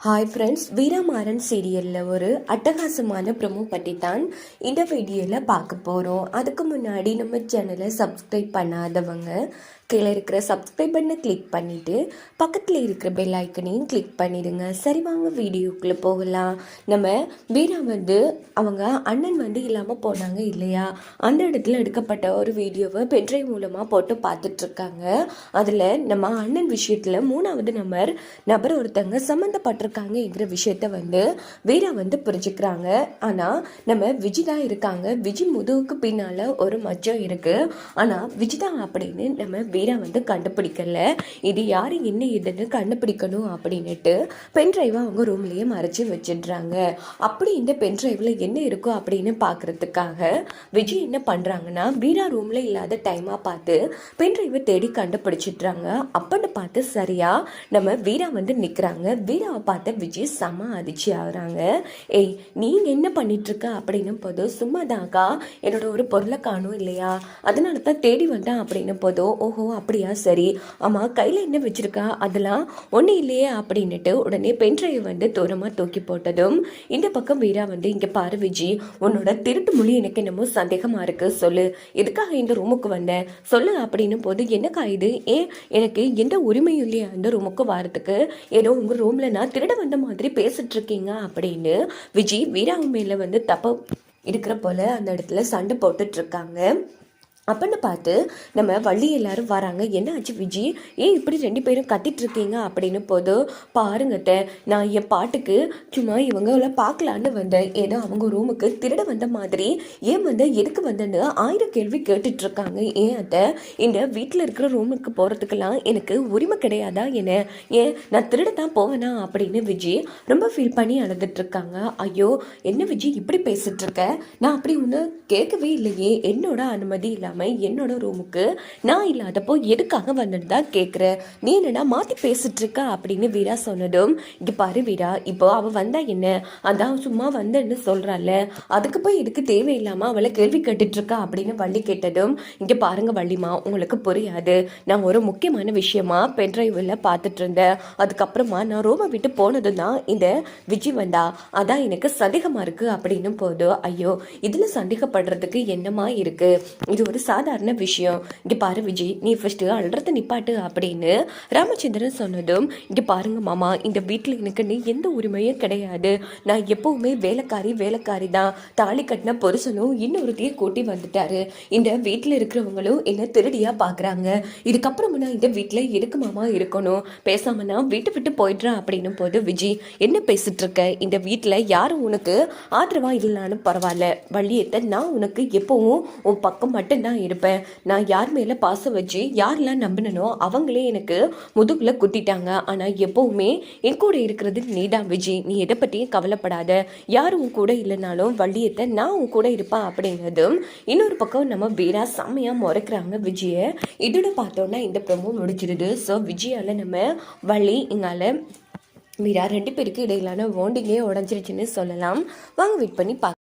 Hi friends Veeramaran சீரியலில் ஒரு அட்டகாசமான ப்ரொமோ பற்றி தான் இந்த வீடியோவில் பார்க்க போகிறோம் அதுக்கு முன்னாடி நம்ம சேனலை சப்ஸ்கிரைப் பண்ணாதவங்க கீழே இருக்கிற சப்ஸ்கிரைப் பண்ணை கிளிக் பண்ணிவிட்டு பக்கத்தில் இருக்கிற பெல் ஐக்கனையும் கிளிக் பண்ணிடுங்க. சரி வாங்க வீடியோக்குள்ளே போகலாம். நம்ம வீரா வந்து அவங்க அண்ணன் வந்து இல்லாமல் போனாங்க இல்லையா? அந்த இடத்துல எடுக்கப்பட்ட ஒரு வீடியோவை பென்ட்ரைவ் மூலமாக போட்டு பார்த்துட்ருக்காங்க. அதில் நம்ம அண்ணன் விஷயத்தில் மூணாவது நம்பர் நபர் ஒருத்தங்க சம்மந்தப்பட்டிருக்காங்கங்கிற விஷயத்த வந்து வீரா வந்து புரிஞ்சுக்கிறாங்க. ஆனால் நம்ம விஜிதா இருக்காங்க. விஜி முதுகுக்கு பின்னால் ஒரு மச்சம் இருக்குது ஆனால் விஜிதா அப்படின்னு நம்ம வீரா வந்து கண்டுபிடிக்கல. இது யார் என்ன இதுன்னு கண்டுபிடிக்கணும் அப்படின்னுட்டு பென் டிரைவை அவங்க ரூம்லேயே மறைச்சி வச்சிடுறாங்க. அப்படி இந்த பென் ட்ரைவில் என்ன இருக்கோ அப்படின்னு பார்க்கறதுக்காக விஜய் என்ன பண்ணுறாங்கன்னா வீரா ரூமில் இல்லாத டைமாக பார்த்து பென் ட்ரைவை தேடி கண்டுபிடிச்சிட்றாங்க. அப்பன்னு பார்த்து சரியாக நம்ம வீரா வந்து நிற்கிறாங்க வீராவை பார்த்த விஜய் செம அதிர்ச்சி ஆகுறாங்க. ஏய் நீங்கள் என்ன பண்ணிட்டு இருக்க அப்படின்னும் போது சும்மா தாக்கா என்னோட ஒரு பொருளை காணும் இல்லையா? அதனால தான் தேடி வந்தேன் அப்படின்னும் போதோ ஓஹோ அப்படியா? சரி. ஆமாம் கையில் என்ன வச்சுருக்கா? அதெல்லாம் ஒன்றும் இல்லையே அப்படின்னுட்டு உடனே பென்ட்ரைவ் வந்து தூரமாக தூக்கி போட்டதும் இந்த பக்கம் வீரா வந்து இங்கே பாரு விஜி உன்னோட திருட்டு மொழி எனக்கு என்னமோ சந்தேகமாக இருக்கு சொல்லு. எதுக்காக இந்த ரூமுக்கு வந்தேன் சொல்லு அப்படின்னும் போது என்னக்கா இது? ஏன் எனக்கு எந்த உரிமையும் இல்லையா அந்த ரூமுக்கு வரதுக்கு ஏதோ உங்கள் ரூமில் நான் திருட வந்த மாதிரி பேசிகிட்ருக்கீங்க அப்படின்னு விஜி வீராவு மேலே வந்து தப்ப இருக்கிற போல அந்த இடத்துல சண்டை போட்டுட்டு இருக்காங்க. அப்படின்னு பார்த்து நம்ம வள்ளி எல்லாரும் வராங்க. என்ன ஆச்சு விஜி? ஏன் இப்படி ரெண்டு பேரும் கத்திட்டு இருக்கீங்க அப்படின்னு போது பாருங்கத்த நான் என் பாட்டுக்கு சும்மா இவங்கள பார்க்கலான்னு வந்தேன். ஏதோ அவங்க ரூமுக்கு திருட வந்த மாதிரி. ஏன் வந்த எதுக்கு வந்தேன்னு ஆயிரம் கேள்வி கேட்டுட்டு இருக்காங்க ஏன் அத்தை? இந்த வீட்டில் இருக்கிற ரூமுக்கு போகிறதுக்கெல்லாம் எனக்கு உரிமை கிடையாதா என்ன? ஏன் நான் திருட தான் போவேனா? அப்படின்னு விஜி ரொம்ப ஃபீல் பண்ணி அழுதுட்டு இருக்காங்க ஐயோ என்ன விஜி இப்படி பேசிட்டு இருக்க நான் அப்படி ஒன்று கேட்கவே இல்லையே. என்னோட அனுமதி இல்லாமல் என்னோட ரூமுக்கு நான் இல்லாதப்போ எதுக்காக வந்துட்டு தான் கேட்குறேன் நீ என்னடா மாற்றி பேசிட்டு இருக்க அப்படின்னு வீரா சொன்னதும் இங்கே பாரு வீரா இப்போ அவள் வந்தா என்ன? அதான் சும்மா வந்தேன்னு சொல்கிறாள் அதுக்கு போய் இதுக்கு தேவையில்லாமல் அவளை கேள்வி கேட்டுட்ருக்கா அப்படின்னு வள்ளி கேட்டதும் இங்கே பாருங்க வள்ளிமா உங்களுக்கு புரியாது. நான் ஒரு முக்கியமான விஷயமா பென்ட்ரைவில் பார்த்துட்டு இருந்தேன் அதுக்கப்புறமா நான் ரூமை விட்டு போனதும் தான் இந்த விஜய் வந்தா. அதான் எனக்கு சந்தேகமாக இருக்குது அப்படின்னு போதும் ஐயோ இதில் சந்தேகப்படுறதுக்கு என்னமா இருக்கு? இது ஒரு சாதாரண விஷயம். இங்கே பாரு விஜய் நீ ஃபஸ்ட்டு அழுறத நிப்பாட்டு அப்படின்னு ராமச்சந்திரன் சொன்னதும் இங்கே பாருங்க மாமா இந்த வீட்டில் எனக்கு நீ எந்த உரிமையும் கிடையாது. நான் எப்பவுமே வேலைக்காரி வேலைக்காரி தான் தாலி கட்டின பொருசனும் இன்னொருத்தையும் கூட்டி வந்துட்டாரு. இந்த வீட்டில் இருக்கிறவங்களும் என்னை திருடியாக பார்க்குறாங்க இதுக்கப்புறம் நான் இந்த வீட்டில் எதுக்கு மாமா இருக்கணும்? பேசாம நான் வீட்டை விட்டு போயிடுறேன் அப்படின்னும் போது விஜய் என்ன பேசிட்டு இருக்க? இந்த வீட்டில் யாரும் உனக்கு ஆதரவாக இல்லைனாலும் பரவாயில்ல. வள்ளியத்தை நான் உனக்கு எப்பவும் உன் பக்கம் தான் இருப்பேன். நான் யார் மேலே பாசம் வச்சு யாரெல்லாம் நம்பினனோ அவங்களே எனக்கு முதுகில் குத்திட்டாங்க. ஆனால் எப்போவுமே என் கூட இருக்கிறது நீதான் விஜய் நீ எதை பற்றியும் கவலைப்படாத. யார் உன் கூட இல்லைனாலும் வள்ளியத்தை நான் உன் கூட இருப்பேன் அப்படிங்கிறதும் இன்னொரு பக்கம் நம்ம வீரா செம்மையாக முறைக்கிறாங்க விஜயை. இதோட பார்த்தோன்னா இந்த ப்ரமோ முடிச்சிருது ஸோ விஜயால் நம்ம வள்ளி எங்களால் மீரா ரெண்டு பேருக்கு இடையிலான வாண்டிங்கே உடஞ்சிருச்சுன்னு சொல்லலாம். வாங்க வெயிட் பண்ணி பார்க்க